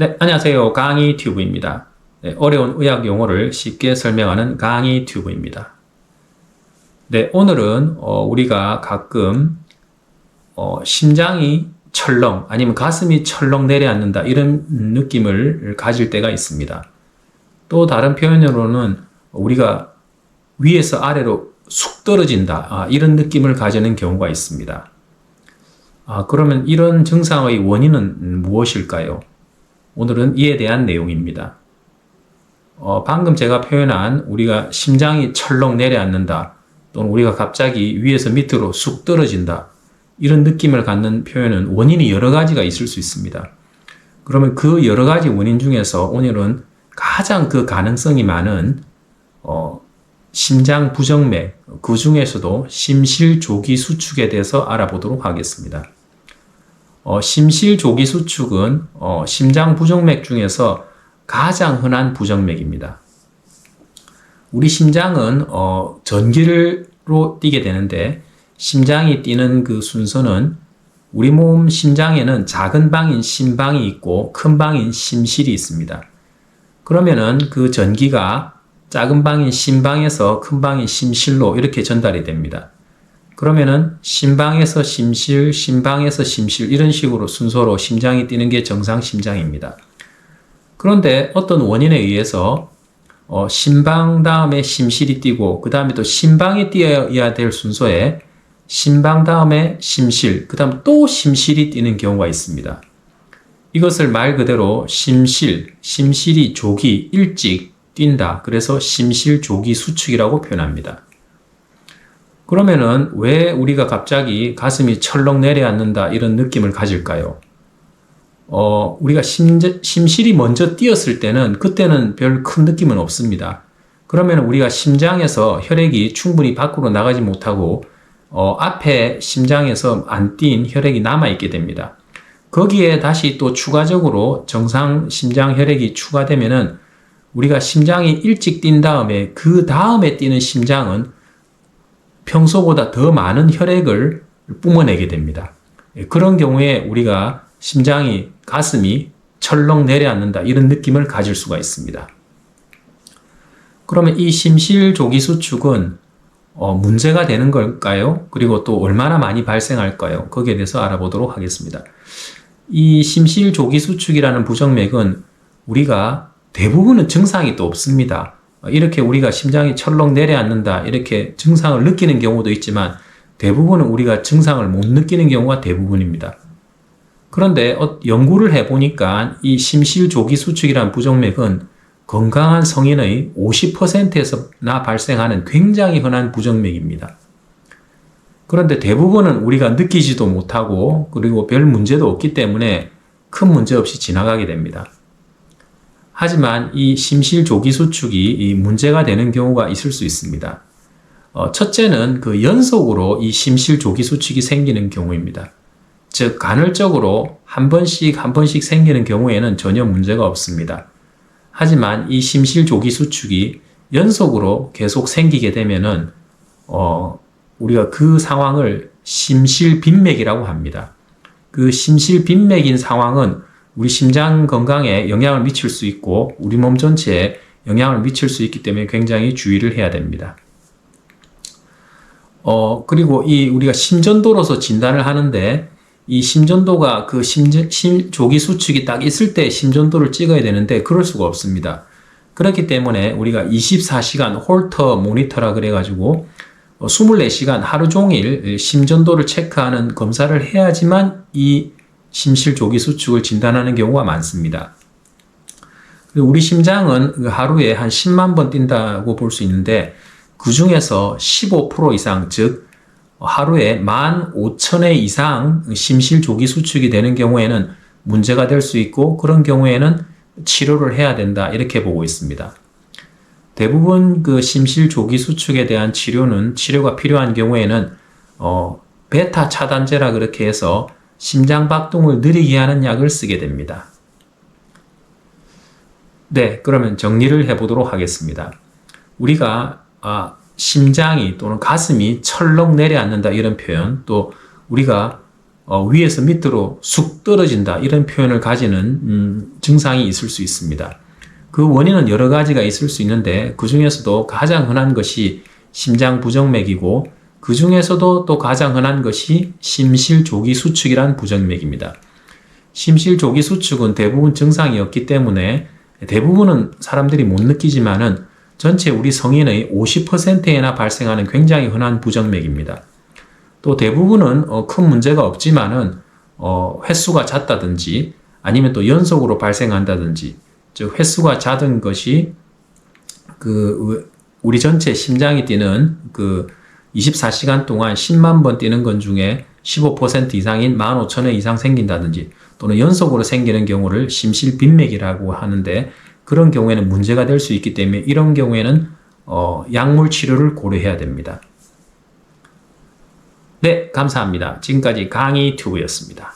네, 안녕하세요. 강의 튜브입니다. 네, 어려운 의학 용어를 쉽게 설명하는 강의 튜브입니다. 네, 오늘은 어, 우리가 가끔 어, 심장이 철렁 아니면 가슴이 철렁 내려앉는다 이런 느낌을 가질 때가 있습니다. 또 다른 표현으로는 우리가 위에서 아래로 쑥 떨어진다 아, 이런 느낌을 가지는 경우가 있습니다. 아, 그러면 이런 증상의 원인은 무엇일까요? 오늘은 이에 대한 내용입니다. 어, 방금 제가 표현한 우리가 심장이 철렁 내려앉는다 또는 우리가 갑자기 위에서 밑으로 쑥 떨어진다 이런 느낌을 갖는 표현은 원인이 여러 가지가 있을 수 있습니다. 그러면 그 여러 가지 원인 중에서 오늘은 가장 그 가능성이 많은 어, 심장 부정맥 그 중에서도 심실조기 수축에 대해서 알아보도록 하겠습니다. 어, 심실조기 수축은 어, 심장 부정맥 중에서 가장 흔한 부정맥입니다. 우리 심장은 어, 전기로 뛰게 되는데 심장이 뛰는 그 순서는 우리 몸 심장에는 작은 방인 심방이 있고 큰 방인 심실이 있습니다. 그러면은 그 전기가 작은 방인 심방에서 큰 방인 심실로 이렇게 전달이 됩니다. 그러면은 심방에서 심실, 심방에서 심실 이런 식으로 순서로 심장이 뛰는 게 정상 심장입니다. 그런데 어떤 원인에 의해서 어, 심방 다음에 심실이 뛰고 그 다음에 또 심방이 뛰어야 될 순서에 심방 다음에 심실, 그 다음 또 심실이 뛰는 경우가 있습니다. 이것을 말 그대로 심실, 심실이 조기 일찍 뛴다. 그래서 심실 조기 수축이라고 표현합니다. 그러면은 왜 우리가 갑자기 가슴이 철렁 내려앉는다 이런 느낌을 가질까요? 어, 우리가 심, 심실이 먼저 뛰었을 때는 그때는 별 큰 느낌은 없습니다. 그러면 우리가 심장에서 혈액이 충분히 밖으로 나가지 못하고 어, 앞에 심장에서 안 뛴 혈액이 남아있게 됩니다. 거기에 다시 또 추가적으로 정상 심장 혈액이 추가되면은 우리가 심장이 일찍 뛴 다음에 그 다음에 뛰는 심장은 평소보다 더 많은 혈액을 뿜어내게 됩니다. 예, 그런 경우에 우리가 심장이, 가슴이 철렁 내려앉는다 이런 느낌을 가질 수가 있습니다. 그러면 이 심실조기 수축은 어, 문제가 되는 걸까요? 그리고 또 얼마나 많이 발생할까요? 거기에 대해서 알아보도록 하겠습니다. 이 심실조기 수축이라는 부정맥은 우리가 대부분은 증상이 또 없습니다. 이렇게 우리가 심장이 철렁 내려앉는다 이렇게 증상을 느끼는 경우도 있지만 대부분은 우리가 증상을 못 느끼는 경우가 대부분입니다. 그런데 어, 연구를 해보니까 이 심실조기 수축이라는 부정맥은 건강한 성인의 50%에서나 발생하는 굉장히 흔한 부정맥입니다. 그런데 대부분은 우리가 느끼지도 못하고 그리고 별 문제도 없기 때문에 큰 문제 없이 지나가게 됩니다. 하지만 이 심실조기 수축이 문제가 되는 경우가 있을 수 있습니다. 어, 첫째는 그 연속으로 이 심실조기 수축이 생기는 경우입니다. 즉, 간헐적으로 한 번씩 한 번씩 생기는 경우에는 전혀 문제가 없습니다. 하지만 이 심실조기 수축이 연속으로 계속 생기게 되면은, 어, 우리가 그 상황을 심실 빈맥이라고 합니다. 그 심실 빈맥인 상황은 우리 심장 건강에 영향을 미칠 수 있고 우리 몸 전체에 영향을 미칠 수 있기 때문에 굉장히 주의를 해야 됩니다. 어, 그리고 이 우리가 심전도로서 진단을 하는데 이 심전도가 그 심전, 심, 조기 수축이 딱 있을 때 심전도를 찍어야 되는데 그럴 수가 없습니다. 그렇기 때문에 우리가 24시간 홀터 모니터라 그래가지고 24시간 어, 하루 종일 심전도를 체크하는 검사를 해야지만 이 심실 조기 수축을 진단하는 경우가 많습니다. 우리 심장은 그 하루에 한 10만 번 뛴다고 볼 수 있는데 그 중에서 15% 이상 즉 하루에 15,000회 이상 심실 조기 수축이 되는 경우에는 문제가 될 수 있고 그런 경우에는 치료를 해야 된다 이렇게 보고 있습니다. 대부분 그 심실 조기 수축에 대한 치료는 치료가 필요한 경우에는 어 베타 차단제라 그렇게 해서 심장 박동을 느리게 하는 약을 쓰게 됩니다. 네, 그러면 정리를 해보도록 하겠습니다. 우리가 아, 심장이 또는 가슴이 철렁 내려앉는다 이런 표현, 또 우리가 어, 위에서 밑으로 쑥 떨어진다 이런 표현을 가지는 음, 증상이 있을 수 있습니다. 그 원인은 여러 가지가 있을 수 있는데 그 중에서도 가장 흔한 것이 심장 부정맥이고 그 중에서도 또 가장 흔한 것이 심실조기 수축이란 부정맥입니다. 심실조기 수축은 대부분 증상이 없기 때문에 대부분은 사람들이 못 느끼지만은 전체 우리 성인의 50%에나 발생하는 굉장히 흔한 부정맥입니다. 또 대부분은 어, 큰 문제가 없지만은 어, 횟수가 잦다든지 아니면 또 연속으로 발생한다든지 즉 횟수가 잦은 것이 그 우리 전체 심장이 뛰는 그 24시간 동안 10만 번 뛰는 건 중에 15% 이상인 15,000회 이상 생긴다든지 또는 연속으로 생기는 경우를 심실 빈맥이라고 하는데 그런 경우에는 문제가 될 수 있기 때문에 이런 경우에는 어, 약물 치료를 고려해야 됩니다. 네, 감사합니다. 지금까지 강의 튜브였습니다.